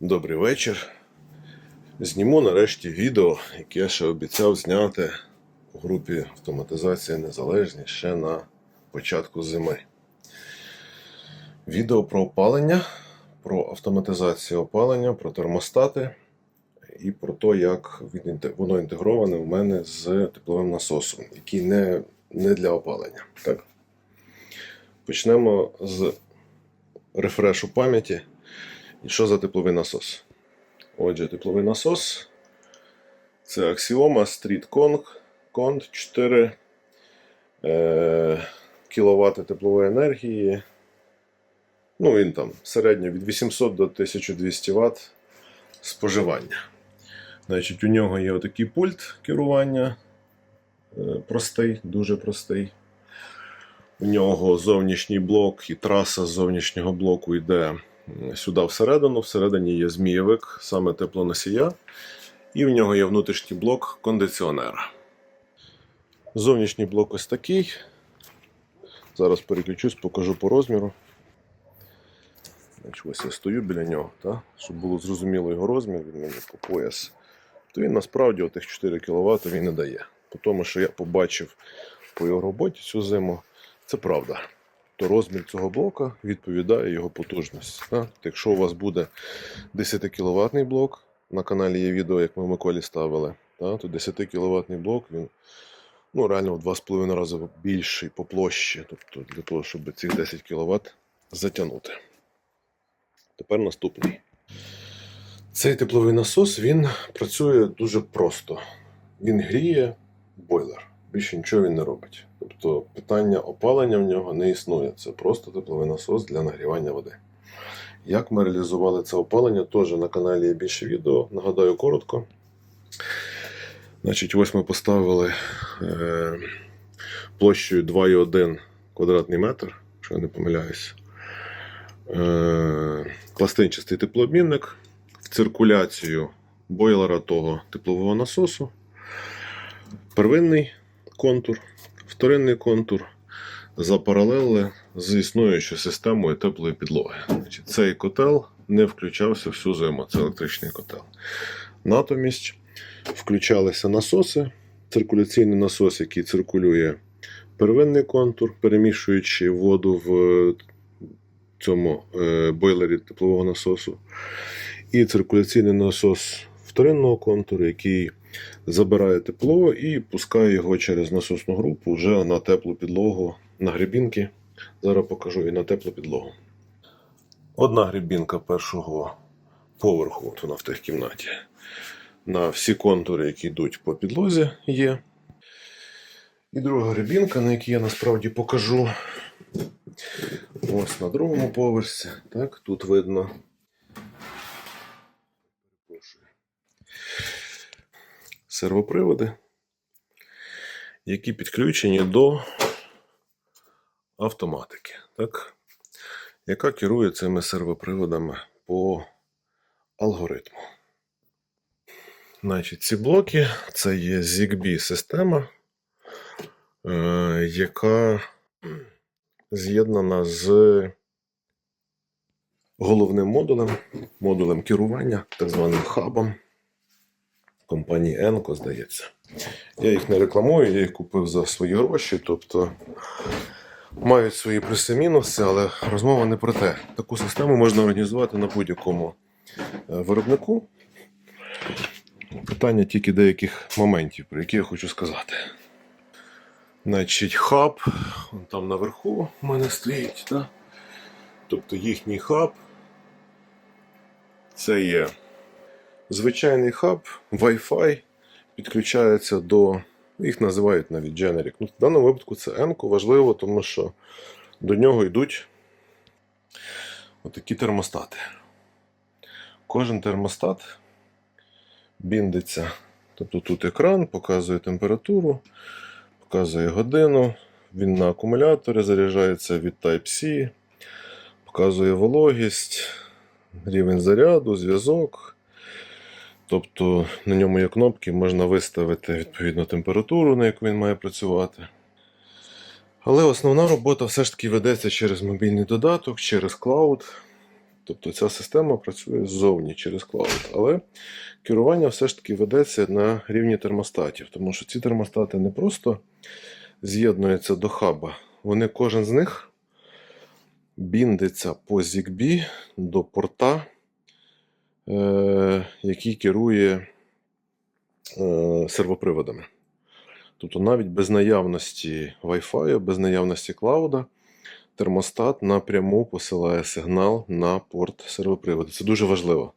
Добрий вечір. Зніму нарешті відео, яке я ще обіцяв зняти у групі Автоматизація Незалежність ще на початку зими. Відео про опалення, про автоматизацію опалення, про термостати і про те, як воно інтегроване в мене з тепловим насосом, який не, не для опалення. Так? Почнемо з рефрешу пам'яті. І що за тепловий насос? Отже, тепловий насос це Axioma Street Kong Cont 4 е, кВт теплової енергії. Ну, він там середньо від 800 до 1200 Вт споживання. Значить, у нього є отакий пульт керування. е, Простий, дуже простий. У нього зовнішній блок і траса з зовнішнього блоку йде сюди всередину. Всередині є змієвик, саме теплоносія, і в нього є внутрішній блок кондиціонера. Зовнішній блок ось такий. Зараз переключусь, покажу по розміру. Ось я стою біля нього, та? щоб було зрозуміло його розмір, він мені по пояс. То він насправді отих 4 кВт він не дає. По тому, що я побачив по його роботі цю зиму, це правда то розмір цього блока відповідає його потужності. Якщо у вас буде 10 кВт блок, на каналі є відео, як ми в Миколі ставили, то 10 кВт блок він ну, реально в 2,5 рази більший по площі, тобто для того, щоб цих 10 кВт затягнути. Тепер наступний. Цей тепловий насос він працює дуже просто. Він гріє бойлер. Більше нічого він не робить. Тобто питання опалення в нього не існує. Це просто тепловий насос для нагрівання води. Як ми реалізували це опалення, теж на каналі є більше відео. Нагадаю коротко. Значить, ось ми поставили е, площею 2,1 квадратний метр, якщо я не помиляюсь. Е, пластинчастий теплообмінник в циркуляцію бойлера того теплового насосу. Первинний контур, вторинний контур запаралелили з існуючою системою теплої підлоги. Значить, цей котел не включався всю зиму, це електричний котел. Натомість включалися насоси, циркуляційний насос, який циркулює первинний контур, перемішуючи воду в цьому е, бойлері теплового насосу, і циркуляційний насос вторинного контуру, який забирає тепло і пускає його через насосну групу вже на теплу підлогу, на грибінки. Зараз покажу і на теплу підлогу. Одна грибінка першого поверху, от вона в тих кімнаті. На всі контури, які йдуть по підлозі, є. І друга грибінка, на якій я насправді покажу. Ось на другому поверсі. Так, тут видно. Сервоприводи, які підключені до автоматики, так? яка керує цими сервоприводами по алгоритму. Значить, ці блоки це є ZigBee система, е, яка з'єднана з головним модулем, модулем керування, так званим хабом компанії Енко, здається. Я їх не рекламую, я їх купив за свої гроші, тобто мають свої плюси-мінуси, але розмова не про те. Таку систему можна організувати на будь-якому е, виробнику. Питання тільки деяких моментів, про які я хочу сказати. Значить, хаб, он там наверху у мене стоїть, да? тобто їхній хаб. Це є звичайний хаб, Wi-Fi підключається до. Їх називають навіть Generic. Ну, в даному випадку це Enco важливо, тому що до нього йдуть отакі термостати. Кожен термостат біндиться. Тобто тут екран показує температуру, показує годину, він на акумуляторі заряджається від Type-C, показує вологість, рівень заряду, зв'язок. Тобто на ньому є кнопки, можна виставити відповідну температуру, на яку він має працювати. Але основна робота все ж таки ведеться через мобільний додаток, через клауд. Тобто ця система працює ззовні через клауд. Але керування все ж таки ведеться на рівні термостатів, тому що ці термостати не просто з'єднуються до хаба, вони кожен з них біндиться по ZigBee до порта, який керує е, сервоприводами. Тобто навіть без наявності Wi-Fi, без наявності клауда, термостат напряму посилає сигнал на порт сервоприводу. Це дуже важливо.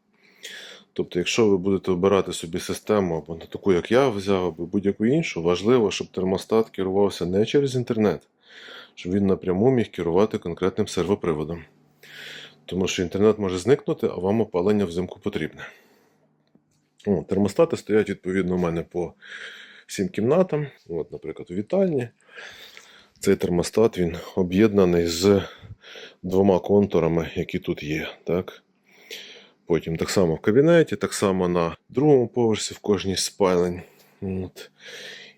Тобто, якщо ви будете обирати собі систему або не таку, як я взяв, або будь-яку іншу, важливо, щоб термостат керувався не через інтернет, щоб він напряму міг керувати конкретним сервоприводом. Тому що інтернет може зникнути, а вам опалення взимку потрібне. О, термостати стоять відповідно у мене по всім кімнатам. От, наприклад, у вітальні. Цей термостат він об'єднаний з двома контурами, які тут є. Так? Потім так само в кабінеті, так само на другому поверсі в кожній спалень. От.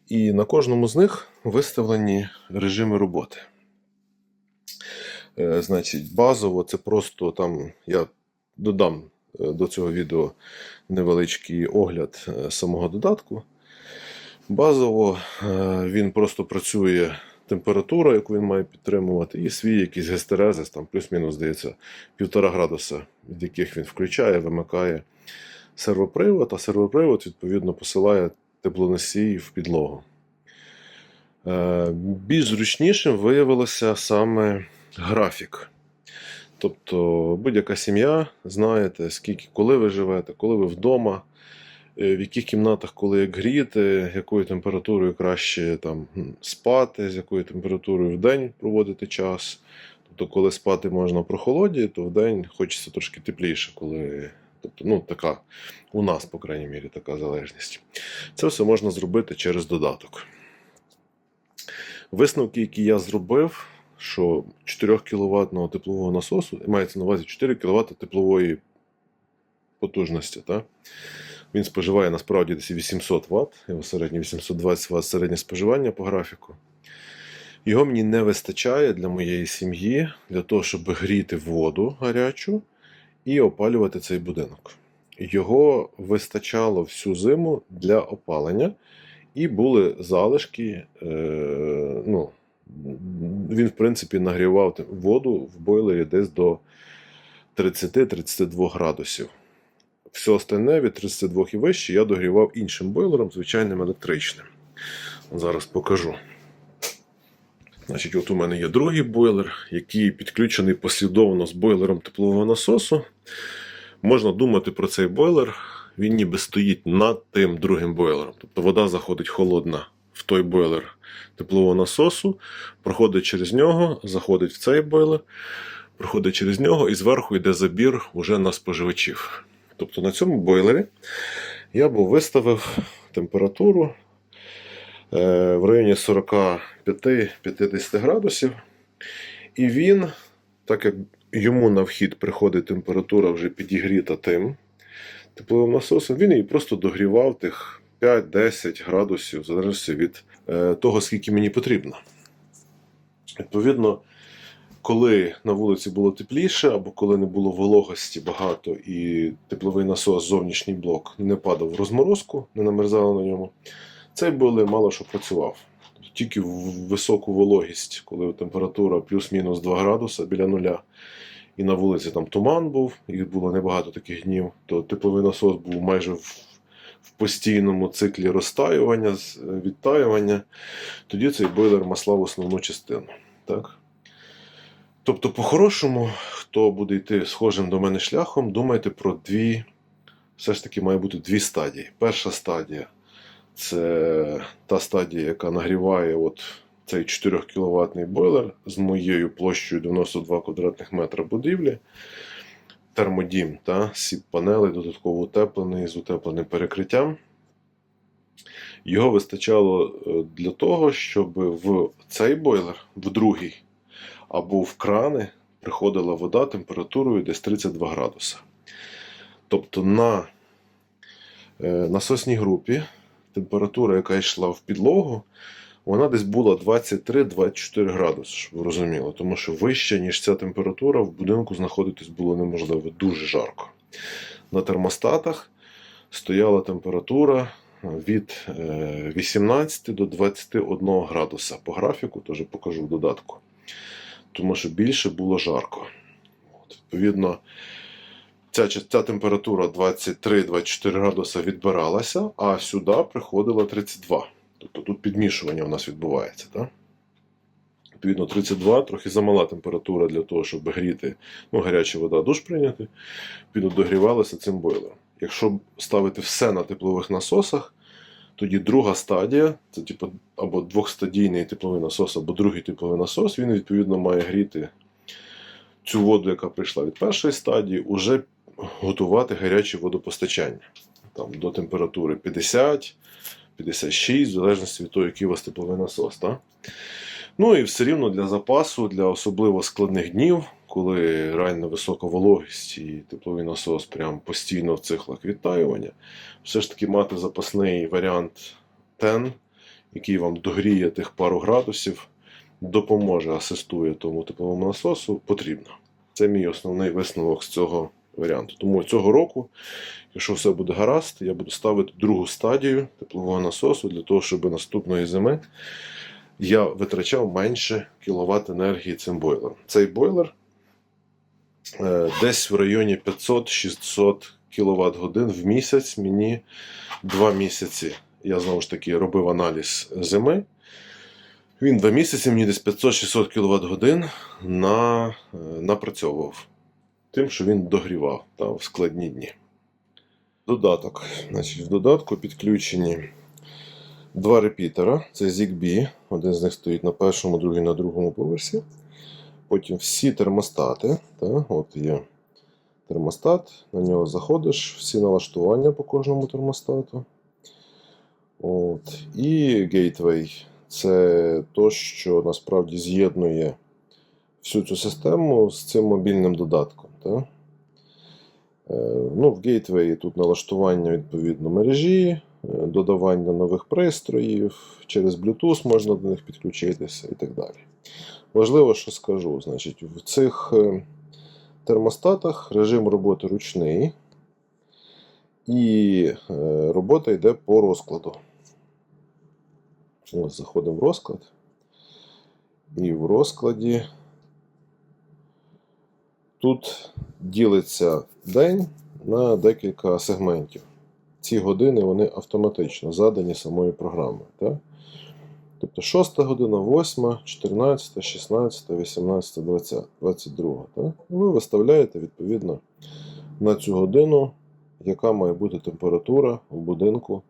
І на кожному з них виставлені режими роботи. Е, значить, базово це просто там я додам е, до цього відео невеличкий огляд е, самого додатку. Базово він просто працює температура, яку він має підтримувати, і свій якийсь гестерезис, там плюс-мінус, здається, півтора градуса, від яких він включає, вимикає сервопривод, а сервопривод, відповідно, посилає теплоносій в підлогу. Більш зручнішим виявилося саме графік. Тобто будь-яка сім'я, знаєте, скільки, коли ви живете, коли ви вдома, е, в яких кімнатах коли як гріти, якою температурою краще там спати, з якою температурою в день проводити час. Тобто, коли спати можна в прохолоді, то в день хочеться трошки тепліше, коли. Тобто, ну, така, у нас, по крайній мірі, така залежність. Це все можна зробити через додаток. Висновки, які я зробив, що 4 кВт теплового насосу, мається на увазі 4 кВт теплової потужності. Та? Він споживає насправді десь 800 Вт, його середнє 820 Вт середнє споживання по графіку. Його мені не вистачає для моєї сім'ї, для того, щоб гріти воду гарячу і опалювати цей будинок. Його вистачало всю зиму для опалення, і були залишки. Е, ну, він, в принципі, нагрівав воду в бойлері десь до 30-32 градусів. Все остальне від 32 і вище я догрівав іншим бойлером, звичайним електричним. Зараз покажу. Значить, от у мене є другий бойлер, який підключений послідовно з бойлером теплового насосу. Можна думати про цей бойлер, він ніби стоїть над тим другим бойлером. Тобто вода заходить холодна в той бойлер теплового насосу, проходить через нього, заходить в цей бойлер, проходить через нього і зверху йде забір уже на споживачів. Тобто на цьому бойлері я був виставив температуру е, в районі 45-50 градусів. І він, так як йому на вхід приходить температура вже підігріта тим тепловим насосом, він її просто догрівав тих 5-10 градусів, в залежності від того, скільки мені потрібно. Відповідно, коли на вулиці було тепліше, або коли не було вологості багато і тепловий насос, зовнішній блок не падав в розморозку, не намерзало на ньому, цей бойлер мало що працював. Тільки в високу вологість, коли температура плюс-мінус 2 градуса біля нуля, і на вулиці там туман був, і було небагато таких днів, то тепловий насос був майже в, в постійному циклі розтаювання, відтаювання, тоді цей бойлер маслав основну частину. Так? Тобто, по-хорошому, хто буде йти схожим до мене шляхом, думайте про дві, все ж таки має бути дві стадії. Перша стадія це та стадія, яка нагріває от цей 4 кВт бойлер з моєю площею 92 квадратних метра будівлі. Термодім та сіп панели, додатково утеплений з утепленим перекриттям. Його вистачало е, для того, щоб в цей бойлер, в другий, або в крани приходила вода температурою десь 32 градуса. Тобто на е, насосній групі температура, яка йшла в підлогу, вона десь була 23-24 градуси, щоб ви розуміли. Тому що вище, ніж ця температура, в будинку знаходитись було неможливо, дуже жарко. На термостатах стояла температура від е, 18 до 21 градуса. По графіку теж покажу в додатку. Тому що більше було жарко. От, відповідно, ця, ця температура 23-24 градуса відбиралася, а сюди приходила 32. Тобто тут підмішування у нас відбувається. Так? Відповідно, 32 трохи замала температура для того, щоб гріти, ну, гаряча вода, душ прийняти. Відповідно, догрівалася цим бойлером. Якщо ставити все на теплових насосах, тоді друга стадія, це типу або двохстадійний тепловий насос, або другий тепловий насос, він відповідно має гріти цю воду, яка прийшла від першої стадії, уже готувати гаряче водопостачання там, до температури 50, 56, в залежності від того, який у вас тепловий насос. Так? Ну і все рівно для запасу, для особливо складних днів, коли реально висока вологість і тепловий насос прям постійно в циклах відтаювання, все ж таки мати запасний варіант TEN, який вам догріє тих пару градусів, допоможе, асистує тому тепловому насосу, потрібно. Це мій основний висновок з цього варіанту. Тому цього року, якщо все буде гаразд, я буду ставити другу стадію теплового насосу для того, щоб наступної зими я витрачав менше кіловат енергії цим бойлером. Цей бойлер е, десь в районі 500-600 кВт годин в місяць мені 2 місяці. Я знову ж таки робив аналіз зими. Він 2 місяці мені десь 500-600 кВт годин на, е, напрацьовував. Тим, що він догрівав та, в складні дні. Додаток. Значить, в додатку підключені два репітера. Це ZigBee. Один з них стоїть на першому, другий на другому поверсі. Потім всі термостати. Та, от є термостат, на нього заходиш, всі налаштування по кожному термостату. От. І Gateway це то, що насправді з'єднує всю цю систему з цим мобільним додатком. Та? Е, Ну, В Gateway тут налаштування відповідно мережі, е, додавання нових пристроїв, через Bluetooth можна до них підключитися і так далі. Важливо, що скажу, значить, в цих е, термостатах режим роботи ручний, і робота йде по розкладу. Ось, заходимо в розклад. І в розкладі тут ділиться день на декілька сегментів. Ці години вони автоматично задані самою програмою. Так? Тобто 6 година, 8, 14, 16, 18, 20, 22. Так? Ви виставляєте відповідно на цю годину, яка має бути температура в будинку,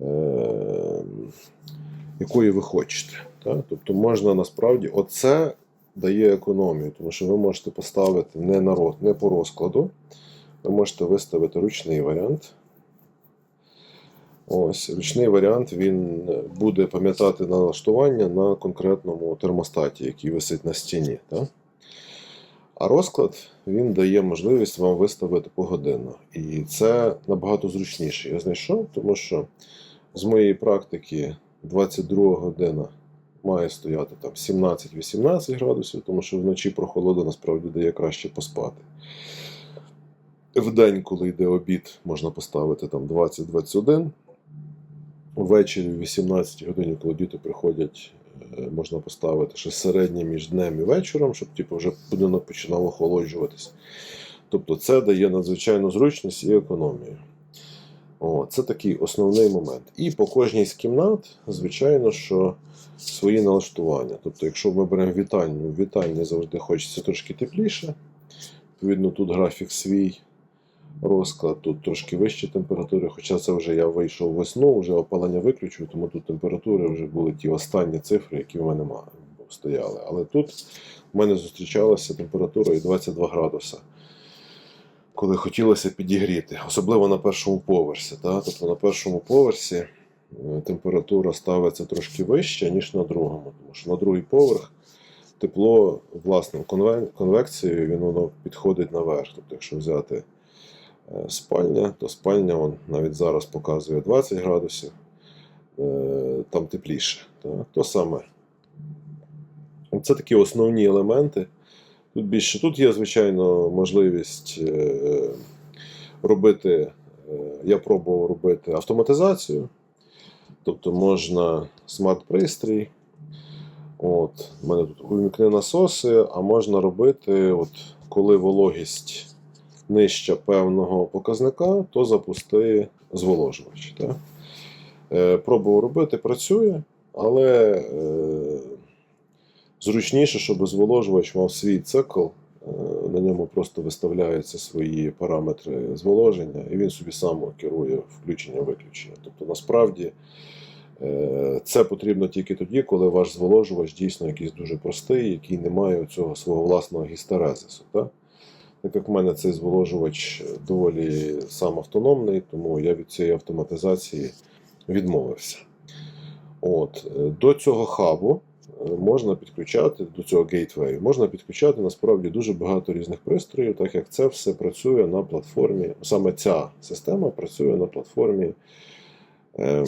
е- якої ви хочете. Так? Тобто можна насправді оце дає економію, тому що ви можете поставити не, на, роз- не по розкладу, ви можете виставити ручний варіант. Ось, ручний варіант він буде пам'ятати налаштування на конкретному термостаті, який висить на стіні. Так? А розклад він дає можливість вам виставити погодинно. І це набагато зручніше. Я знайшов, тому що з моєї практики 22 година має стояти там 17-18 градусів, тому що вночі прохолода насправді дає краще поспати. В день, коли йде обід, можна поставити там 20-21. Ввечері в 18 годині, коли діти приходять, е, можна поставити ще середнє між днем і вечором, щоб типу, вже будинок починав охолоджуватись. Тобто це дає надзвичайну зручність і економію. О, це такий основний момент. І по кожній з кімнат, звичайно, що свої налаштування. Тобто, якщо ми беремо вітальню, в вітальні завжди хочеться трошки тепліше. Відповідно, тут графік свій розклад, тут трошки вищі температури, хоча це вже я вийшов весну, вже опалення виключив, тому тут температури вже були ті останні цифри, які в мене стояли. Але тут в мене зустрічалася температура і 22 градуса. Коли хотілося підігріти, особливо на першому поверсі. Та? Тобто на першому поверсі е, температура ставиться трошки вища, ніж на другому. Тому що на другий поверх тепло власною конвекцією він воно підходить наверх. Тобто, якщо взяти е, спальня, то спальня он навіть зараз показує 20 градусів. е, там тепліше. Так? То саме. Це такі основні елементи. Тут більше тут є, звичайно, можливість е, робити. е, Я пробував робити автоматизацію. Тобто можна смарт-пристрій. От, у мене тут увімкни насоси, а можна робити, от, коли вологість нижча певного показника, то запусти зволожувач. Так? Е, пробував робити, працює, але зручніше, щоб зволожувач мав свій цикл. е, На ньому просто виставляються свої параметри зволоження, і він собі сам керує включення-виключення. Тобто, насправді, е, це потрібно тільки тоді, коли ваш зволожувач дійсно якийсь дуже простий, який не має цього свого власного гістерезису. Так? Так як в мене цей зволожувач доволі сам автономний, тому я від цієї автоматизації відмовився. От. е, До цього хабу можна підключати, до цього гейтвею, можна підключати насправді дуже багато різних пристроїв, так як це все працює на платформі, саме ця система працює на платформі. Ем,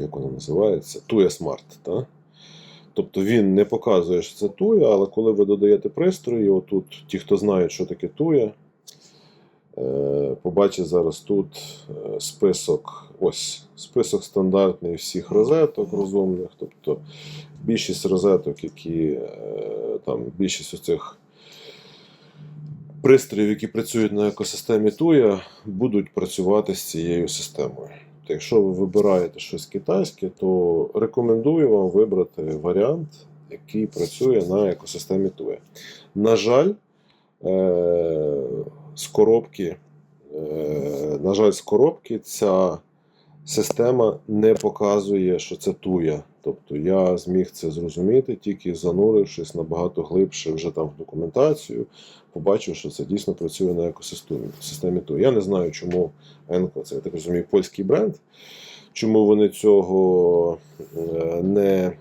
як вона називається? Tuya Smart. Та? Тобто він не показує, що це Tuya, але коли ви додаєте пристрої, отут ті, хто знають, що таке Tuya, е, побачить зараз тут е, список, ось список стандартний всіх розеток розумних. Тобто більшість розеток, які е, там більшість оцих пристроїв, які працюють на екосистемі Tuya, будуть працювати з цією системою. Тобто, якщо ви вибираєте щось китайське, то рекомендую вам вибрати варіант, який працює на екосистемі Tuya. На жаль, з коробки, е, на жаль, з коробки ця система не показує, що це туя. Тобто я зміг це зрозуміти, тільки занурившись набагато глибше вже там в документацію, побачив, що це дійсно працює на екосистемі системі туя. Я не знаю, чому Енко, це я так розумію, польський бренд, чому вони цього е, не.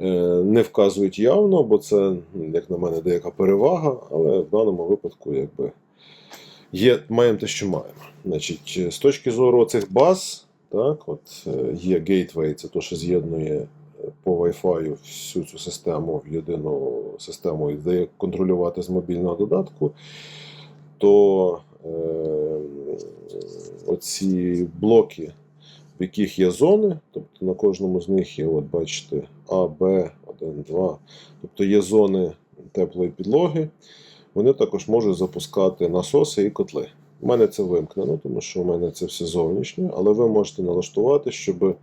Е, Не вказують явно, бо це, як на мене, деяка перевага, але в даному випадку якби є, маємо те, що маємо. Значить, з точки зору цих баз, так, от е, є Gateway, це те, що з'єднує е, по Wi-Fi всю цю систему в єдину систему і дає контролювати з мобільного додатку, то е, оці блоки, в яких є зони, тобто на кожному з них є, от бачите, А, Б, 1, 2, тобто є зони теплої підлоги, вони також можуть запускати насоси і котли. У мене це вимкнено, тому що у мене це все зовнішнє, але ви можете налаштувати, щоб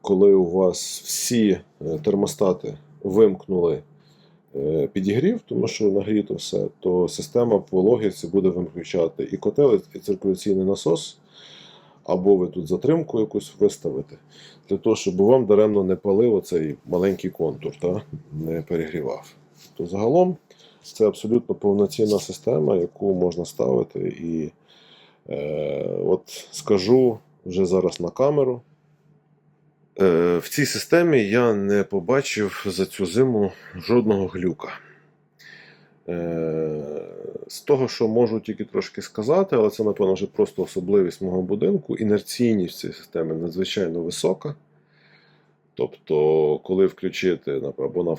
коли у вас всі е, термостати вимкнули е, підігрів, тому що нагріто все, то система по логіці буде виключати і котел, і циркуляційний насос, або ви тут затримку якусь виставите, для того, щоб вам даремно не палив оцей маленький контур, та? не перегрівав. То загалом це абсолютно повноцінна система, яку можна ставити. І е, от скажу вже зараз на камеру. Е, в цій системі я не побачив за цю зиму жодного глюка. Е, з того, що можу тільки трошки сказати, але це, напевно, вже просто особливість мого будинку. Інерційність цієї системи надзвичайно висока. Тобто, коли включити, наприклад, вона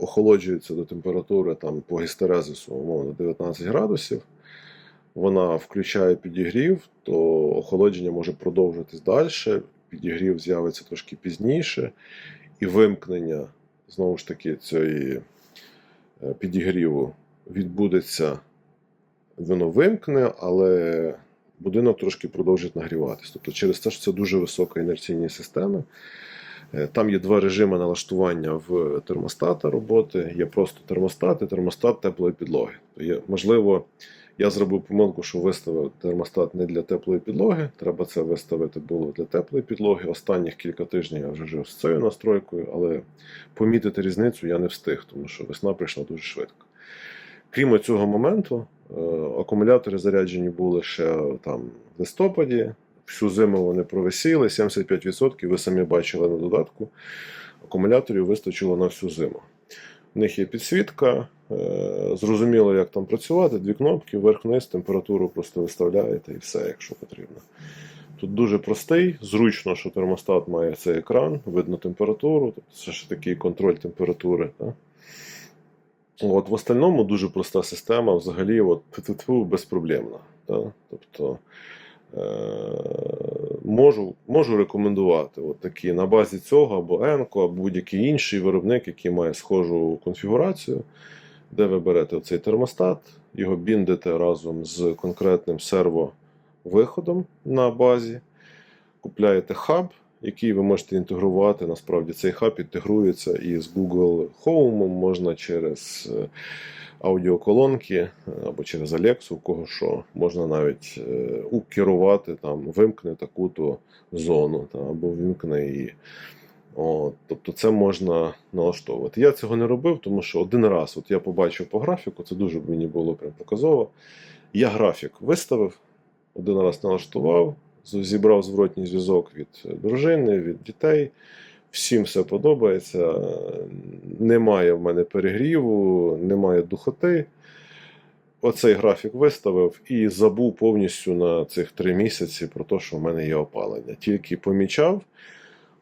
охолоджується до температури там, по гістерезису, умовно, 19 градусів, вона включає підігрів, то охолодження може продовжитись далі, підігрів з'явиться трошки пізніше, і вимкнення знову ж таки цієї е, підігріву відбудеться, воно вимкне, але будинок трошки продовжить нагріватися. Тобто через те, що це дуже висока інерційні системи. Е, Там є два режими налаштування в термостата роботи. Є просто термостат і термостат теплої підлоги. Можливо, я зробив помилку, що виставив термостат не для теплої підлоги. Треба це виставити було для теплої підлоги. Останніх кілька тижнів я вже жив з цією настройкою, але помітити різницю я не встиг, тому що весна прийшла дуже швидко. Крім цього моменту, е, акумулятори заряджені були ще там в листопаді. Всю зиму вони провисіли, 75%, ви самі бачили на додатку. Акумуляторів вистачило на всю зиму. У них є підсвітка, е, зрозуміло, як там працювати, дві кнопки, вверх-вниз, температуру просто виставляєте і все, якщо потрібно. Тут дуже простий, зручно, що термостат має цей екран, видно температуру, тобто це ж такий контроль температури. Так? От, в остальному дуже проста система, взагалі, от, безпроблемна. Так? Тобто е- можу, можу рекомендувати от такі на базі цього або Енко, або будь-який інший виробник, який має схожу конфігурацію, де ви берете цей термостат, його біндите разом з конкретним сервовиходом на базі, купляєте хаб, який ви можете інтегрувати. Насправді цей хаб інтегрується із Google Home, можна через е, аудіоколонки е, або через Alexa, у кого що, можна навіть е, укерувати там, вимкни таку-то зону та, або вимкни її. От, тобто це можна налаштовувати. Я цього не робив, тому що один раз от я побачив по графіку, це дуже мені було прям показово. Я графік виставив, один раз налаштував, з- зібрав зворотній зв'язок від дружини, від дітей. Всім все подобається. Немає в мене перегріву, немає духоти. Оцей графік виставив і забув повністю на цих три місяці про те, що в мене є опалення. Тільки помічав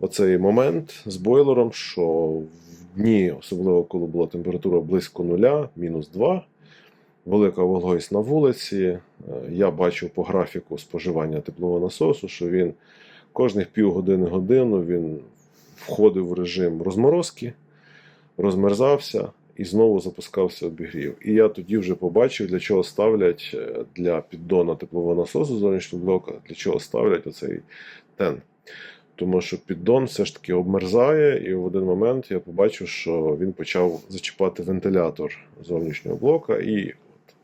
оцей момент з бойлером, що в дні, особливо коли була температура близько нуля, мінус 2, велика вологість на вулиці. е, Я бачив по графіку споживання теплового насосу, що він кожних півгодини годину він входив в режим розморозки, розмерзався і знову запускався обігрів. І я тоді вже побачив, для чого ставлять е, для піддона теплового насосу зовнішнього блока, для чого ставлять оцей тен. Тому що піддон все ж таки обмерзає, і в один момент я побачив, що він почав зачіпати вентилятор зовнішнього блока. І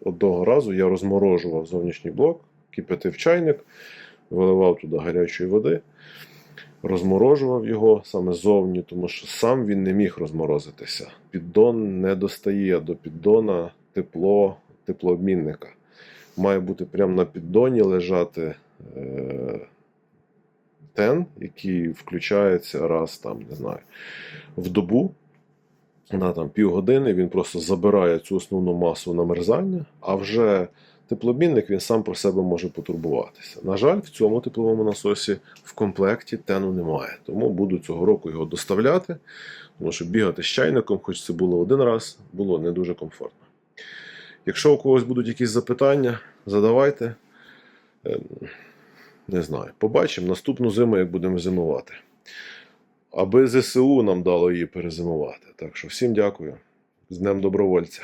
одного разу я розморожував зовнішній блок, кипятив чайник, виливав туди гарячої води, розморожував його саме ззовні, тому що сам він не міг розморозитися. Піддон не достає до піддона тепло теплообмінника. Має бути прямо на піддоні лежати. Е- тен, який включається раз там, не знаю, в добу. На там півгодини він просто забирає цю основну масу намерзання, а вже теплообмінник він сам про себе може потурбуватися. На жаль, в цьому тепловому насосі в комплекті тену немає. Тому буду цього року його доставляти, тому що бігати з чайником, хоч це було один раз, було не дуже комфортно. Якщо у когось будуть якісь запитання, задавайте. Е, Не знаю. Побачимо наступну зиму, як будемо зимувати. Аби ЗСУ нам дало її перезимувати. Так що всім дякую. З Днем добровольця.